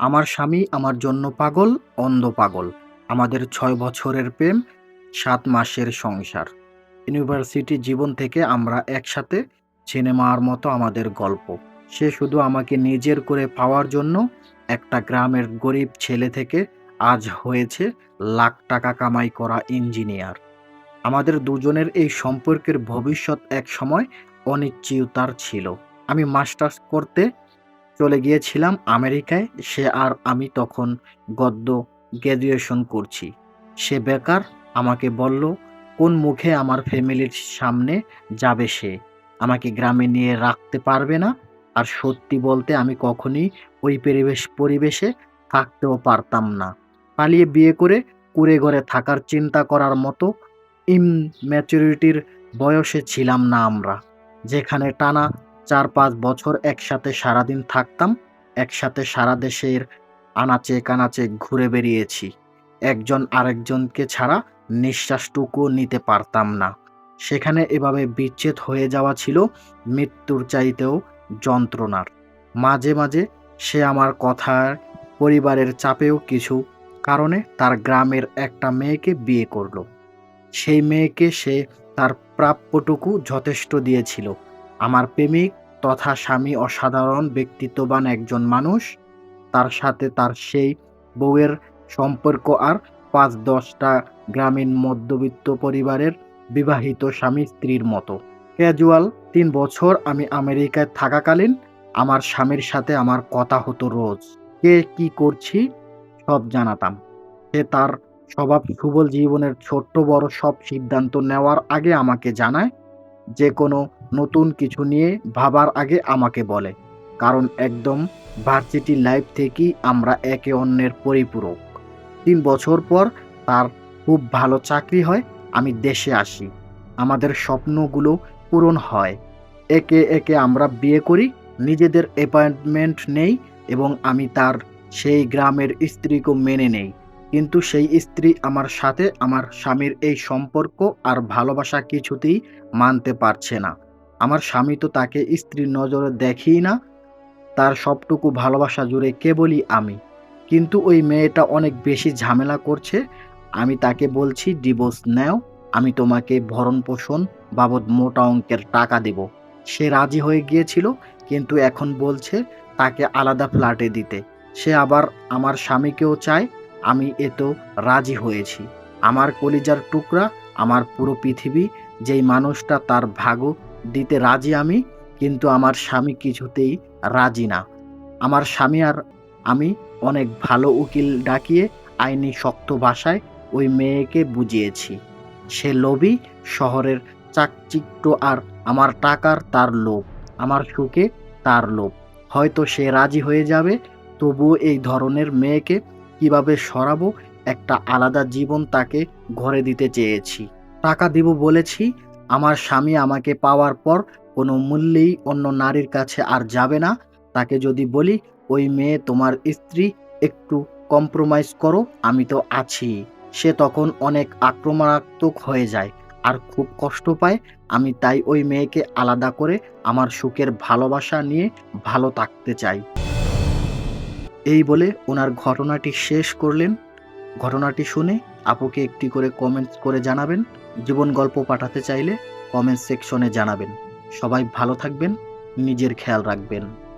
আমার স্বামী আমার জন্য পাগল, অন্ধ পাগল। আমাদের ছয় বছরের প্রেম, সাত মাসের সংসার। ইউনিভার্সিটি জীবন থেকে আমরা একসাথে, সিনেমার মতো আমাদের গল্প। সে শুধু আমাকে নিজের করে পাওয়ার জন্য একটা গ্রামের গরিব ছেলে থেকে আজ হয়েছে লাখ টাকা কামাই করা ইঞ্জিনিয়ার। আমাদের দুজনের এই সম্পর্কের ভবিষ্যৎ এক সময় অনিশ্চয়তার ছিল। আমি মাস্টার্স করতে চলে গিয়েছিলাম আমেরিকায়। সে আর আমি তখন গদ্য গ্র্যাজুয়েশন করছি। সে বেকার। আমাকে বলল, কোন মুখে আমার ফ্যামিলির সামনে যাবে সে? আমাকে গ্রামে নিয়ে রাখতে পারবে না। আর সত্যি বলতে আমি কখনোই ওই পরিবেশ পরিবেশে থাকতেও পারতাম না। পালিয়ে বিয়ে করে কুড়ে ঘরে থাকার চিন্তা করার মতো ইমম্যাচুরিটির বয়সে ছিলাম না আমরা। যেখানে টানা চার পাঁচ বছর একসাথে সারাদিন থাকতাম, একসাথে সারা দেশের আনাচে কানাচে ঘুরে বেরিয়েছি একজন আরেকজনকে ছাড়া নিঃশ্বাসটুকুও নিতে পারতাম না। সেখানে এভাবে বিচ্ছেদ হয়ে যাওয়া ছিল মৃত্যুর চাইতেও যন্ত্রণার। মাঝে মাঝে সে আমার কথায় পরিবারের চাপেও কিছু কারণে তার গ্রামের একটা মেয়েকে বিয়ে করল। সেই মেয়েকে সে তার প্রাপ্যটুকু যথেষ্ট দিয়েছিল। আমার প্রেমিক তথা স্বামী অসাধারণ ব্যক্তিত্ববান একজন মানুষ। তার সাথে তার সেই বউয়ের সম্পর্ক আর পাঁচ দশটা গ্রামীণ মধ্যবিত্ত পরিবারের বিবাহিত স্বামী স্ত্রীর মতো। ক্যাজুয়াল তিন বছর আমি আমেরিকায় থাকাকালীন আমার স্বামীর সাথে আমার কথা হতো রোজ। কে কি করছি সব জানাতাম। সে তার স্বভাব সুবল জীবনের ছোট্ট বড় সব সিদ্ধান্ত নেওয়ার আগে আমাকে জানায়। যে কোনো নতুন কিছু নিয়ে ভাবার আগে আমাকে বলে। কারণ একদম ভার্সিটি লাইফ থেকেই আমরা একে অন্যের পরিপূরক। তিন বছর পর তার খুব ভালো চাকরি হয়। আমি দেশে আসি। আমাদের স্বপ্নগুলো পূরণ হয়। একে একে আমরা বিয়ে করি, নিজেদের অ্যাপয়েন্টমেন্ট নেই এবং আমি তার সেই গ্রামের স্ত্রীকেও মেনে নেই। কিন্তু সেই স্ত্রী আমার সাথে আমার স্বামীর এই সম্পর্ক আর ভালোবাসা কিছুতেই মানতে পারছে না। আমার স্বামী তো তাকে স্ত্রীর নজরে দেখেই না। তার সবটুকু ভালোবাসা জুড়ে কেবলই আমি। কিন্তু ওই মেয়েটা অনেক বেশি ঝামেলা করছে। আমি তাকে বলছি, ডিভোর্স নেও। আমি তোমাকে ভরণ-পোষণ বাবদ মোটা অঙ্কের টাকা দেব। সে রাজি হয়ে গিয়েছিল, কিন্তু এখন বলছে তাকে আলাদা ফ্ল্যাটে দিতে। সে আবার আমার স্বামীকেও চায়। আমি এতেও রাজি হয়েছি। আমার কলিজার টুকরা, আমার পুরো পৃথিবী, যেই মানুষটা তার ভাগও দিতে রাজি আমি, কিন্তু আমার স্বামী কিছুতেই রাজি না। আমার স্বামী আর আমি অনেক ভালো উকিল ডাকিয়ে আইনি শক্ত ভাষায় ওই মেয়েকে বুঝিয়েছি। সে লোভী, শহরের চাকচিক্য আর আমার টাকার তার লোভ, আমার সুখে তার লোভ। হয়তো সে রাজি হয়ে যাবে। তবুও এই ধরনের মেয়েকে কীভাবে সরাবো একটা আলাদা জীবন তাকে ঘরে দিতে চেয়েছি। টাকা দিব বলেছি। আমার স্বামী আমাকে পাওয়ার পর কোনো মূল্যেই অন্য নারীর কাছে আর যাবে না। তাকে যদি বলি, ওই মেয়ে তোমার স্ত্রী, একটু কম্প্রোমাইজ করো, আমি তো আছি। সে তখন অনেক আক্রমণাত্মক হয়ে যায় আর খুব কষ্ট পায়। আমি তাই ওই মেয়েকে আলাদা করে আমার সুখের ভালোবাসা নিয়ে ভালো থাকতে চাই। এই বলে ওনার ঘটনাটি শেষ করলেন। ঘটনাটি শুনে আপুকে একটি করে কমেন্টস করে জানাবেন। জীবন গল্প পাঠাতে চাইলে কমেন্ট সেকশনে জানাবেন। সবাই ভালো থাকবেন, নিজের খেয়াল রাখবেন।